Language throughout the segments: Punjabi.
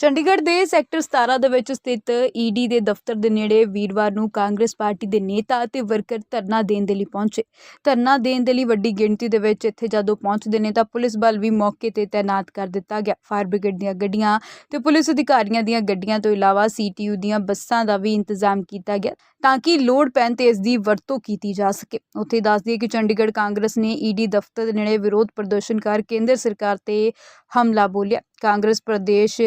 ਚੰਡੀਗੜ੍ਹ ਦੇ ਸੈਕਟਰ 17 ਦੇ ਵਿੱਚ ਸਥਿਤ ਈਡੀ ਦੇ ਦਫ਼ਤਰ ਦੇ ਨੇੜੇ ਵੀਰਵਾਰ ਨੂੰ ਕਾਂਗਰਸ ਪਾਰਟੀ ਦੇ ਨੇਤਾ ਅਤੇ ਵਰਕਰ ਧਰਨਾ ਦੇਣ ਦੇ ਲਈ ਪਹੁੰਚੇ। ਧਰਨਾ ਦੇਣ ਦੇ ਲਈ ਵੱਡੀ ਗਿਣਤੀ ਦੇ ਵਿੱਚ ਇੱਥੇ ਜਦੋਂ ਪਹੁੰਚਦੇ ਨੇ ਤਾਂ ਪੁਲਿਸ ਬਲ ਵੀ ਮੌਕੇ ਤੇ ਤਾਇਨਾਤ ਕਰ ਦਿੱਤਾ ਗਿਆ। ਫਾਇਰ ਬ੍ਰਿਗੇਡ ਦੀਆਂ ਗੱਡੀਆਂ ਤੇ ਪੁਲਿਸ ਅਧਿਕਾਰੀਆਂ ਦੀਆਂ ਗੱਡੀਆਂ ਤੋਂ ਇਲਾਵਾ ਸੀਟੀਯੂ ਦੀਆਂ ਬੱਸਾਂ ਦਾ ਵੀ ਇੰਤਜ਼ਾਮ ਕੀਤਾ ਗਿਆ ਤਾਂ ਕਿ ਲੋੜ ਪੈਣ ਤੇ ਇਸ ਦੀ ਵਰਤੋਂ ਕੀਤੀ ਜਾ ਸਕੇ। ਉੱਥੇ ਦੱਸ ਦਈਏ ਕਿ ਚੰਡੀਗੜ੍ਹ ਕਾਂਗਰਸ ਨੇ ਈਡੀ ਦਫ਼ਤਰ ਦੇ ਨੇੜੇ ਵਿਰੋਧ ਪ੍ਰਦਰਸ਼ਨ ਕਰ ਕੇਂਦਰ ਸਰਕਾਰ ਤੇ ਹਮਲਾ ਬੋਲਿਆ। ਕਾਂਗਰਸ ਪ੍ਰਦੇਸ਼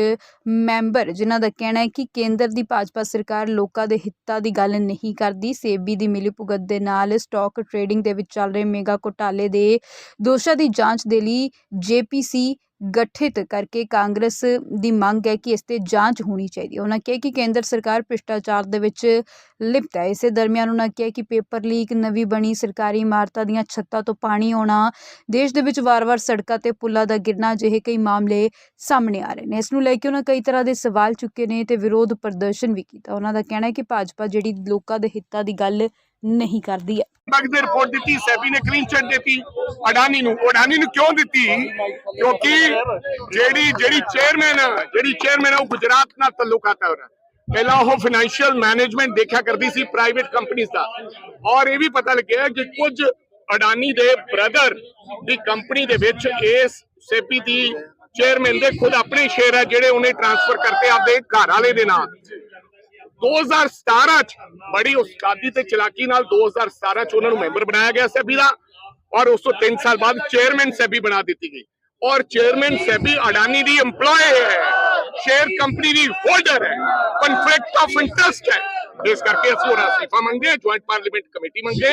ਮੈਂਬਰ, ਜਿਨ੍ਹਾਂ ਦਾ ਕਹਿਣਾ ਹੈ ਕਿ ਕੇਂਦਰ ਦੀ ਭਾਜਪਾ ਸਰਕਾਰ ਲੋਕਾਂ ਦੇ ਹਿੱਤਾਂ ਦੀ ਗੱਲ ਨਹੀਂ ਕਰਦੀ। ਸੇਬੀ ਦੀ ਮਿਲੀਭੁਗਤ ਦੇ ਨਾਲ ਸਟਾਕ ਟ੍ਰੇਡਿੰਗ ਦੇ ਵਿੱਚ ਚੱਲ ਰਹੇ ਮੇਗਾ ਘੁਟਾਲੇ ਦੇ ਦੋਸ਼ਾਂ ਦੀ ਜਾਂਚ ਦੇ ਲਈ ਜੇਪੀਸੀ ਗਠਿਤ ਕਰਕੇ ਕਾਂਗਰਸ ਦੀ ਮੰਗ ਹੈ ਕਿ ਇਸ ਤੇ ਜਾਂਚ ਹੋਣੀ ਚਾਹੀਦੀ ਹੈ। ਉਹਨਾਂ ਕਿਹਾ ਕਿ ਕੇਂਦਰ ਸਰਕਾਰ ਭ੍ਰਿਸ਼ਟਾਚਾਰ ਦੇ ਵਿੱਚ ਲਿਪਤ ਹੈ। ਇਸੇ ਦਰਮਿਆਨ ਉਹਨਾਂ ਕਿਹਾ ਕਿ ਪੇਪਰ ਲੀਕ, ਨਵੀਂ ਬਣੀ ਸਰਕਾਰੀ ਇਮਾਰਤਾਂ ਦੀਆਂ ਛੱਤਾਂ ਤੋਂ ਪਾਣੀ ਆਉਣਾ, ਦੇਸ਼ ਦੇ ਵਿੱਚ ਵਾਰ-ਵਾਰ ਸੜਕਾਂ ਤੇ ਪੁਲਾਂ ਦਾ ਗਿਰਨਾ ਜਿਹੇ ਕਈ ਮਾਮਲੇ ਸਾਹਮਣੇ ਆ ਰਹੇ ਨੇ। ਇਸ ਨੂੰ ਲੈ ਕੇ ਉਹਨਾਂ ਕਈ ਤਰ੍ਹਾਂ ਦੇ ਸਵਾਲ ਚੁੱਕੇ ਨੇ ਤੇ ਵਿਰੋਧ ਪ੍ਰਦਰਸ਼ਨ ਵੀ ਕੀਤਾ। ਉਹਨਾਂ ਦਾ ਕਹਿਣਾ ਹੈ ਕਿ ਭਾਜਪਾ ਜਿਹੜੀ ਲੋਕਾਂ ਦੇ ਹਿੱਤਾਂ ਦੀ ਗੱਲ ਨਹੀਂ ਕਰਦੀ ਹੈ। ਬਗ ਦੀ ਰਿਪੋਰਟ ਦਿੱਤੀ, ਸੈਬੀ ਨੇ ਕਲੀਨ ਚਿੱਟ ਦਿੱਤੀ, ਅਡਾਨੀ ਨੂੰ ਅਡਾਨੀ ਨੂੰ ਕਿਉਂ ਦਿੱਤੀ? ਕਿਉਂਕਿ ਜਿਹੜੀ ਜਿਹੜੀ ਚੇਅਰਮੈਨ ਜਿਹੜੀ ਚੇਅਰਮੈਨ ਉਹ ਗੁਜਰਾਤ ਨਾਲ ਤਾਲੁਕਾਤ ਹੈ ਉਹਦਾ ਪਹਿਲਾਂ ਉਹ ਫਾਈਨੈਂਸ਼ੀਅਲ ਮੈਨੇਜਮੈਂਟ ਦੇਖਿਆ ਕਰਦੀ ਸੀ ਪ੍ਰਾਈਵੇਟ ਕੰਪਨੀਆਂ ਦਾ। ਔਰ ਇਹ ਵੀ ਪਤਾ ਲੱਗਿਆ ਕਿ ਕੁਝ ਅਡਾਨੀ ਦੇ ਬ੍ਰਦਰ ਦੀ ਕੰਪਨੀ ਦੇ ਵਿੱਚ ਇਸ ਸੇਬੀ ਦੀ ਚੇਅਰਮੈਨ ਦੇ ਖੁਦ ਆਪਣੇ ਸ਼ੇਅਰ ਹੈ ਜਿਹੜੇ ਉਹਨੇ ਟ੍ਰਾਂਸਫਰ ਕਰਤੇ ਆਪਦੇ ਘਰ ਵਾਲੇ ਦੇ ਨਾਂ। 2017 ਚ ਬੜੀ ਉਸਤਾਦੀ ਤੇ ਚਲਾਕੀ ਨਾਲ 2017 ਚ ਉਹਨਾਂ ਨੂੰ ਮੈਂਬਰ ਬਣਾਇਆ ਗਿਆ ਸੈਬੀ ਦਾ ਔਰ ਉਸ ਤੋਂ 3 ਸਾਲ ਬਾਅਦ ਚੇਅਰਮੈਨ ਸੈਬੀ ਬਣਾ ਦਿੱਤੀ ਗਈ। ਔਰ ਚੇਅਰਮੈਨ ਸੈਬੀ ਅਡਾਨੀ ਦੀ EMPLOYE ਹੈ ਸ਼ੇਅਰ ਕੰਪਨੀ ਦੀ ਹੋਲਡਰ ਹੈ ਕਨਫਲਿਕਟ ਆਫ ਇੰਟਰਸਟ ਹੈ। ਇਸ ਕਰਕੇ ਅਸੀਂ ਉਹਨਾਂ ਅਸਤੀਫਾ ਮੰਗਦੇ ਜੁਆਇੰਟ ਪਾਰਲੀਮੈਂਟ ਕਮੇਟੀ ਮੰਗਦੇ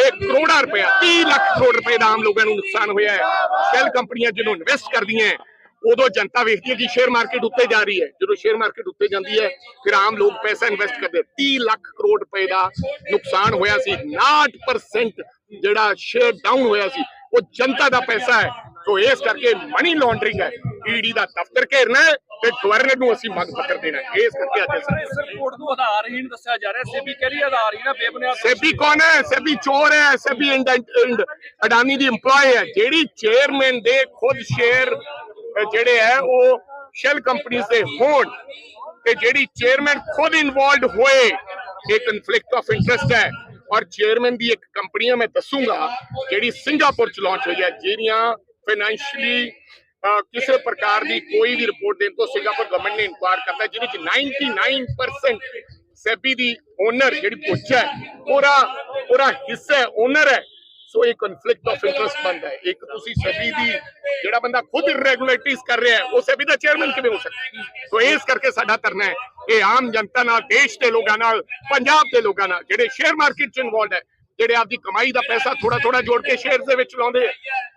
1 ਕਰੋੜਾ ਰੁਪਇਆ 30 ਲੱਖ ਕਰੋੜ ਰੁਪਏ ਦਾ ਆਮ ਲੋਕਾਂ ਨੂੰ ਨੁਕਸਾਨ ਹੋਇਆ ਹੈ। ਸ਼ੈਲ ਕੰਪਨੀਆਂ ਜਿਹਨੂੰ ਇਨਵੈਸਟ ਕਰਦੀਆਂ ਉਦੋਂ ਜਨਤਾ ਵੇਖਦੀ ਹੈ ਕਿ ਸ਼ੇਅਰ ਮਾਰਕੀਟ ਉੱਤੇ ਜਾ ਰਹੀ ਹੈ। ਜਦੋਂ ਸ਼ੇਅਰ ਮਾਰਕੀਟ ਉੱਤੇ ਜਾਂਦੀ ਹੈ ਫਿਰ ਆਮ ਲੋਕ ਪੈਸਾ ਇਨਵੈਸਟ ਕਰਦੇ ਆ। 30 ਲੱਖ ਕਰੋੜ ਰੁਪਏ ਦਾ ਨੁਕਸਾਨ ਹੋਇਆ ਸੀ। 59% ਜਿਹੜਾ ਸ਼ੇਅਰ ਡਾਊਨ ਹੋਇਆ ਸੀ ਉਹ ਜਨਤਾ ਦਾ ਪੈਸਾ ਹੈ। ਸੋ ਇਸ ਕਰਕੇ ਮਨੀ ਲਾਂਡਰਿੰਗ ਹੈ। ਈਡੀ ਦਾ ਦਫ਼ਤਰ ਘੇਰਨਾ ਤੇ ਗਵਰਨਰ ਨੂੰ ਅਸੀਂ ਮੰਗ ਪੱਤਰ ਦੇਣਾ ਹੈ। ਇਸ ਕਰਕੇ ਅੱਜ ਇਸ ਰਿਪੋਰਟ ਨੂੰ ਆਧਾਰਹੀਣ ਦੱਸਿਆ ਜਾ ਰਿਹਾ ਸੇਬੀ ਕਹਿ ਰਹੀ ਹੈ ਆਧਾਰਹੀਣ ਹੈ? ਬੇਬੁਨਿਆਦ ਸੈਬੀ ਕੌਣ ਹੈ? ਸੈਬੀ ਚੋਰ ਹੈ। ਸੈਬੀ ਅਡਾਨੀ ਦੀ EMPLOYE ਹੈ। ਜਿਹੜੀ ਚੇਅਰਮੈਨ ਦੇ ਖੁਦ ਸ਼ੇਅਰ ਜਿਹੜੇ ਹੈ, ਉਹ ਸ਼ੈਲ ਕੰਪਨੀਆਂ ਦੇ ਹੋਣ ਤੇ ਜਿਹੜੀ ਚੇਅਰਮੈਨ ਖੁਦ ਇਨਵੋਲਡ ਹੋਏ, ਇਹ ਕਨਫਲਿਕਟ ਆਫ ਇੰਟਰਸਟ ਹੈ। ਔਰ ਚੇਅਰਮੈਨ ਦੀ ਇੱਕ ਕੰਪਨੀ ਮੈਂ ਦੱਸੂਗਾ, ਜਿਹੜੀ ਸਿੰਗਾਪੁਰ ਚ ਲਾਂਚ ਹੋਈ ਹੈ, ਜਿਹੜੀਆਂ ਫਾਈਨੈਂਸ਼ੀਅਲੀ ਕਿਸੇ ਪ੍ਰਕਾਰ ਦੀ ਕੋਈ ਵੀ ਰਿਪੋਰਟ ਦੇਣ ਤੋਂ ਸਿੰਗਾਪੁਰ ਗਵਰਨਮੈਂਟ ਨੇ ਇਨਕੁਆਇਰ ਕਰਤਾ, ਜਿਹਦੇ ਚ 99% ਸੈਬੀ ਦੀ ਓਨਰ ਜਿਹੜੀ ਪੁੱਛ ਹੈ, ਉਹਦਾ ਉਹਦਾ ਹਿੱਸਾ ਓਨਰ ਹੈ। ਸੋ ਇਹ ਕਨਫਲਿਕਟ ਆਫ ਇੰਟਰਸਟ ਬਣਦਾ ਹੈ। ਇੱਕ ਤੁਸੀਂ ਸੈਬੀ ਦੀ ਜਿਹੜਾ ਬੰਦਾ ਖੁਦ ਇਰੈਗੂਲੇਟਰੀਜ਼ ਕਰ ਰਿਹਾ ਹੈ, ਉਹ ਸੈਬੀ ਦਾ ਚੇਅਰਮੈਨ ਕਿਵੇਂ ਹੋ ਸਕਦਾ ਸੋ ਇਸ ਕਰਕੇ ਸਾਡਾ ਧਰਨਾ ਹੈ ਇਹ ਆਮ ਜਨਤਾ ਨਾਲ, ਦੇਸ਼ ਦੇ ਲੋਕਾਂ ਨਾਲ, ਪੰਜਾਬ ਦੇ ਲੋਕਾਂ ਨਾਲ, ਜਿਹੜੇ ਸ਼ੇਅਰ ਮਾਰਕੀਟ ਚ ਇਨਵੋਲਡ ਹੈ ਜਿਹੜੇ ਆਪਦੀ ਕਮਾਈ ਦਾ ਪੈਸਾ ਥੋੜਾ ਥੋੜਾ ਜੋੜ ਕੇ ਸ਼ੇਅਰ ਦੇ ਵਿੱਚ ਲਾਉਂਦੇ ਆ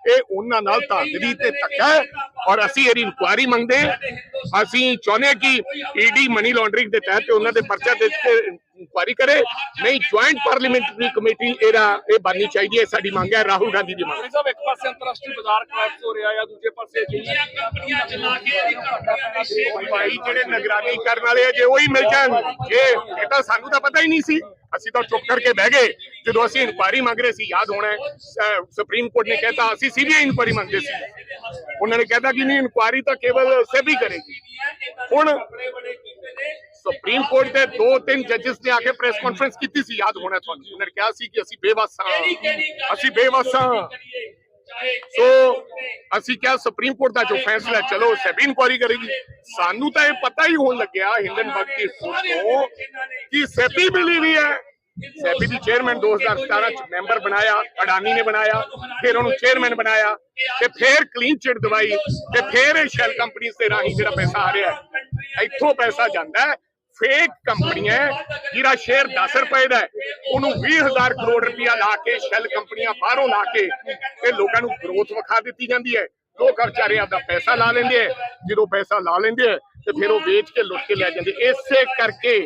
ਇਹ ਉਹਨਾਂ ਨਾਲ ਧਾਂਦਲੀ ਤੇ ਧੱਕਾ ਹੈ ਔਰ ਅਸੀਂ ਇਹਦੀ ਇਨਕੁਆਇਰੀ ਮੰਗਦੇ ਅਸੀਂ ਚਾਹੁੰਦੇ ਕਿ ਈਡੀ ਮਨੀ ਲਾਂਡਰਿੰਗ ਦੇ ਤਹਿਤ ਉਹਨਾਂ ਦੇ ਪਰਚਾ ਦੇ ਕੇ ਇਨਕੁਆਇਰੀ ਕਰੇ। ਨਹੀਂ ਜੁਆਇੰਟ ਪਾਰਲੀਮੈਂਟਰੀ ਕਮੇਟੀ ਇਹਦਾ ਇਹ ਬਣਨੀ ਚਾਹੀਦੀ ਹੈ ਸਾਡੀ ਮੰਗ ਹੈ ਰਾਹੁਲ ਗਾਂਧੀ ਦੀ ਮੰਗ ਹੈ। ਸਾਹਿਬ ਇੱਕ ਪਾਸੇ ਅੰਤਰਰਾਸ਼ਟਰੀ ਬਾਜ਼ਾਰ ਕ੍ਰੈਸ਼ ਹੋ ਰਿਹਾ ਹੈ ਦੂਜੇ ਪਾਸੇ ਭਾਈ ਜਿਹੜੇ ਨਿਗਰਾਨੀ ਕਰਨ ਵਾਲੇ ਜੇ ਉਹੀ ਮਿਲ ਜਾਣ ਜੇ ਇਹ ਤਾਂ ਸਾਨੂੰ ਤਾਂ ਪਤਾ ਹੀ ਨਹੀਂ ਸੀ। ਅਸੀਂ ਤਾਂ ਚੁੱਪ ਕਰਕੇ ਬਹਿ ਗਏ। ਜਦੋਂ ਅਸੀਂ ਇਨਕੁਆਇਰੀ ਮੰਗ ਰਹੇ ਸੀ, ਯਾਦ ਹੋਣਾ ਸੁਪਰੀਮ ਕੋਰਟ ਨੇ ਕਹਿਤਾ, ਅਸੀਂ ਸੀਬੀਆਈ ਇਨਕੁਆਇਰੀ ਮੰਗਦੇ ਸੀ। ਉਹਨਾਂ ਨੇ ਕਹਿਤਾ ਕਿ ਨਹੀਂ, ਇਨਕੁਆਇਰੀ ਤਾਂ ਕੇਵਲ ਸੈਬੀ ਕਰੇਗੀ। ਹੁਣ ਸੁਪਰੀਮ ਕੋਰਟ ਦੇ ਦੋ ਤਿੰਨ ਜੱਜਸ ਨੇ ਆ ਕੇ ਪ੍ਰੈਸ ਕਾਨਫਰੰਸ ਕੀਤੀ ਸੀ, ਯਾਦ ਹੋਣਾ ਤੁਹਾਨੂੰ। ਉਹਨਾਂ ਨੇ ਕਿਹਾ ਸੀ ਕਿ ਅਸੀਂ ਬੇਵਸ ਅਸੀਂ ਬੇਵਸ ਸੋ ਅਸੀਂ ਕਿਹਾ ਸੁਪਰੀਮ ਕੋਰਟ ਦਾ ਜੋ ਫੈਸਲਾ ਚਲੋ ਸੈਬੀ ਇਨਕੁਆਇਰੀ ਕਰੇਗੀ। ਸਾਨੂੰ ਤਾਂ ਇਹ ਪਤਾ ਹੀ ਹੋਣ ਲੱਗਿਆ ਹਿੰਦਨਬਰਗ ਦੀ ਰਿਪੋਰਟ ਕਿ ਸੈਬੀ ਮਿਲੀ ਵੀ ਹੈ। ਸੈਬੀ ਦੀ ਚੇਅਰਮੈਨ 2017 ਚ ਮੈਂਬਰ ਬਣਾਇਆ, ਅਡਾਨੀ ਨੇ ਬਣਾਇਆ, ਫਿਰ ਉਹਨੂੰ ਚੇਅਰਮੈਨ ਬਣਾਇਆ, ਤੇ ਫਿਰ ਕਲੀਨ ਚਿਟ ਦਵਾਈ, ਤੇ ਫਿਰ ਇਹ ਸ਼ੈਲ ਕੰਪਨੀਆਂ ਦੇ ਰਾਹੀਂ ਜਿਹੜਾ ਪੈਸਾ ਆ ਰਿਹਾ ਇੱਥੋਂ ਪੈਸਾ ਜਾਂਦਾ ਹੈ। ਫੇਕ ਕੰਪਨੀਆਂ ਜਿਹੜਾ ਸ਼ੇਅਰ 10 ਰੁਪਏ ਦਾ ਹੈ। ਉਹਨੂੰ 20000 ਕਰੋੜ ਰੁਪਇਆ ਲਾ ਕੇ ਸ਼ੈਲ ਕੰਪਨੀਆਂ ਬਾਹਰੋਂ ਲਾ ਕੇ ਤੇ ਲੋਕਾਂ ਨੂੰ ਗਰੋਥ ਵਿਖਾ ਦਿੱਤੀ ਜਾਂਦੀ ਹੈ। ਲੋਕ ਵਿਚਾਰੇ ਆਪਦਾ ਪੈਸਾ ਲਾ ਲੈਂਦੇ ਆ ਜਦੋਂ ਪੈਸਾ ਲਾ ਲੈਂਦੇ ਆ ਤੇ ਫਿਰ ਉਹ ਵੇਚ ਕੇ ਲੁੱਟ ਕੇ ਲੈ ਜਾਂਦੇ। ਇਸੇ ਕਰਕੇ